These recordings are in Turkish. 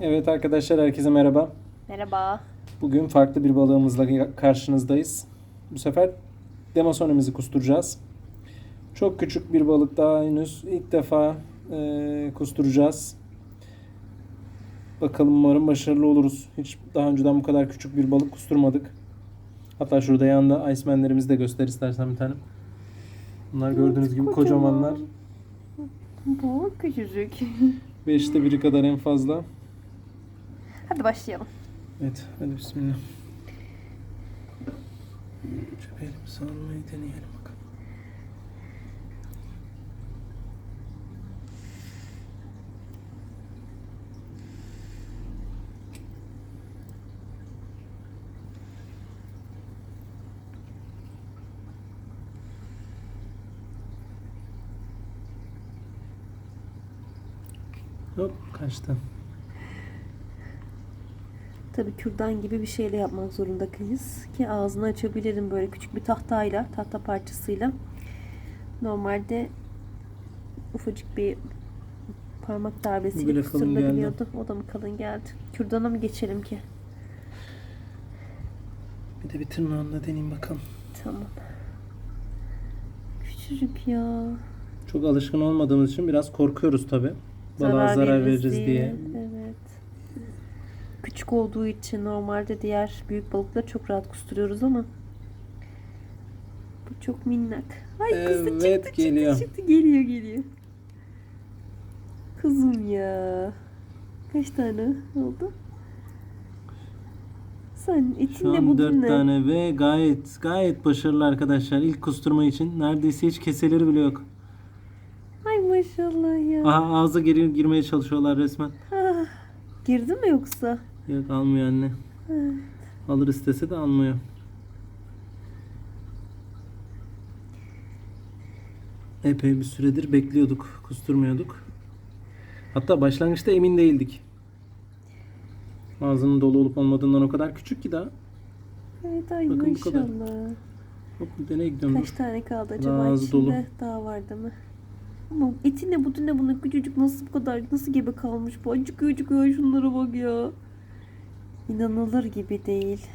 Evet arkadaşlar herkese merhaba. Merhaba. Bugün farklı bir balığımızla karşınızdayız. Bu sefer demasonemizi kusturacağız. Çok küçük bir balık daha henüz ilk defa e, kusturacağız. Bakalım umarım başarılı oluruz. Hiç daha önceden bu kadar küçük bir balık kusturmadık. Hatta şurada yanında icemanlerimizi de göster istersen bir tane. Bunlar gördüğünüz gibi kocamanlar. Bu küçücük. Beşte biri kadar en fazla. Hadi başlayalım. Evet, hadi bismillah. Şöyle elimizi almayı deneyelim bakalım. Hop kaçtı. Tabii kürdan gibi bir şeyle yapmak zorundayız ki ağzını açabilirim böyle küçük bir tahtayla, tahta parçasıyla. Normalde ufacık bir parmak darbesiyle kısırılabiliyordu. O da mı kalın geldi? Kürdana mı geçelim ki? Bir de bir tırnağımla deneyeyim bakalım. Tamam. Küçücük ya. Çok alışkın olmadığımız için biraz korkuyoruz tabi. Balığa zarar veririz diye. Küçük olduğu için normalde diğer büyük balıkları çok rahat kusturuyoruz ama bu çok minnak. Ay kızı Evet, çıktı, geliyor. çıktı çıktı geliyor geliyor. Kızım ya. Kaç tane oldu? Sen Şu etinle an budun 4 ne? tane ve gayet gayet başarılı arkadaşlar. İlk kusturma için neredeyse hiç keseleri bile yok. Ay maşallah ya. Aha ağza girmeye çalışıyorlar resmen. Ah, girdi mi yoksa? Yok almıyor anne. Alır istese de almıyor. Epey bir süredir bekliyorduk. Kusturmuyorduk. Hatta başlangıçta emin değildik. Ağzının dolu olup olmadığından o kadar küçük ki daha. Evet ay Bakın bu kadar. Hop nereye gidiyorsun? Kaç Dur. tane kaldı acaba az içinde? dolu. Daha var değil mi? Ama eti ne budu ne bunun küçücük nasıl bu kadar nasıl gebe kalmış bu acıkıyor acıkıyor şunlara bak ya. İnanılır gibi değil.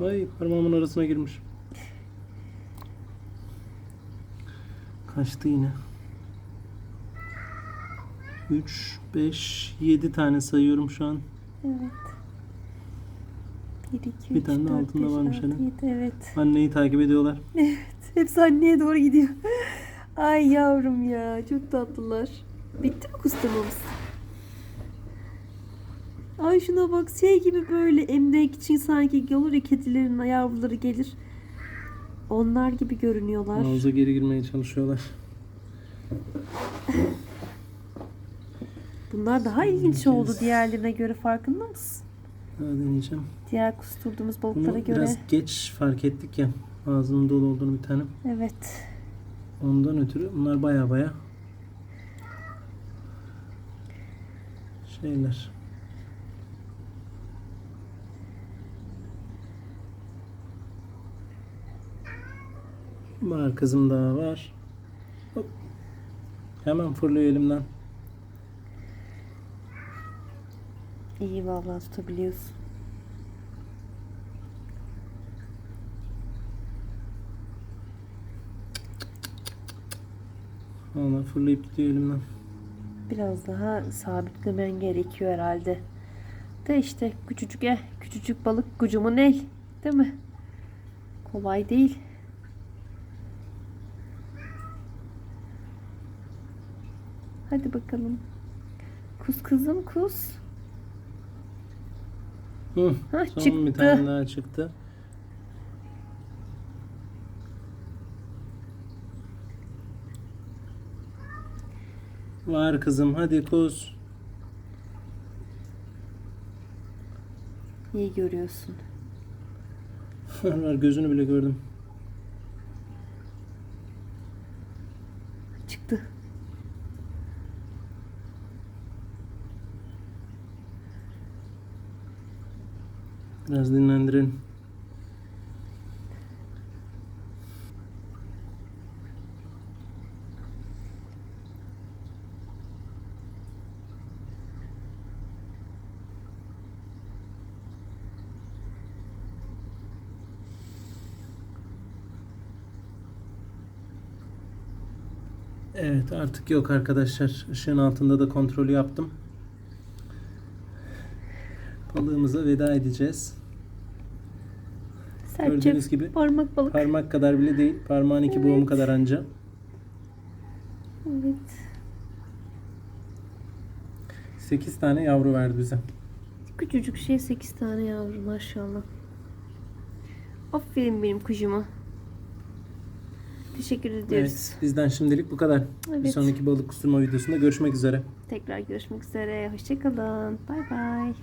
Ay parmağımın arasına girmiş. Kaçtı yine. 3, 5, 7 tane sayıyorum şu an. Evet. 1, 2, Bir 3, tane de 4, altında 5, varmış 6, hani. 7 evet. Anneyi takip ediyorlar. Hepsi anneye doğru gidiyor. Ay yavrum ya çok tatlılar. Bitti mi kusturmamız? Ay şuna bak şey gibi böyle emmek için sanki olur ya kedilerin yavruları gelir. Onlar gibi görünüyorlar. Ağza geri girmeye çalışıyorlar. Bunlar daha ilginç Bakacağız. oldu diğerlerine göre farkında mısın? Deneyeceğim. Diğer kusturduğumuz balıklara Bunu göre. biraz geç fark ettik ya. Ağzının dolu olduğunu bir tane. Evet. Ondan ötürü bunlar baya baya şeyler. Var kızım daha var. Hop. Hemen fırlıyor elimden. İyi vallahi tutabiliyorsun. Valla fırlayıp gidiyor elimden. Biraz daha sabitlemen gerekiyor herhalde. De işte küçücük eh, küçücük balık kocaman el. Değil mi? Kolay değil. Hadi bakalım. Kus kızım kus. Hı, son çıktı. bir tane daha çıktı. Var kızım hadi kus. İyi görüyorsun. Var var gözünü bile gördüm. Çıktı. Biraz dinlendirelim. Evet artık yok arkadaşlar. Işığın altında da kontrolü yaptım. Balığımıza veda edeceğiz. Sertçe Gördüğünüz gibi parmak balık. Parmak kadar bile değil. Parmağın iki boğumu Evet. kadar anca. Evet. 8 tane yavru verdi bize. Küçücük şey 8 tane yavru maşallah. Aferin benim kuşuma. Teşekkür ediyoruz. Evet, bizden şimdilik bu kadar. Bir Evet. sonraki balık kusturma videosunda görüşmek üzere. Tekrar görüşmek üzere. Hoşçakalın. Bay bay.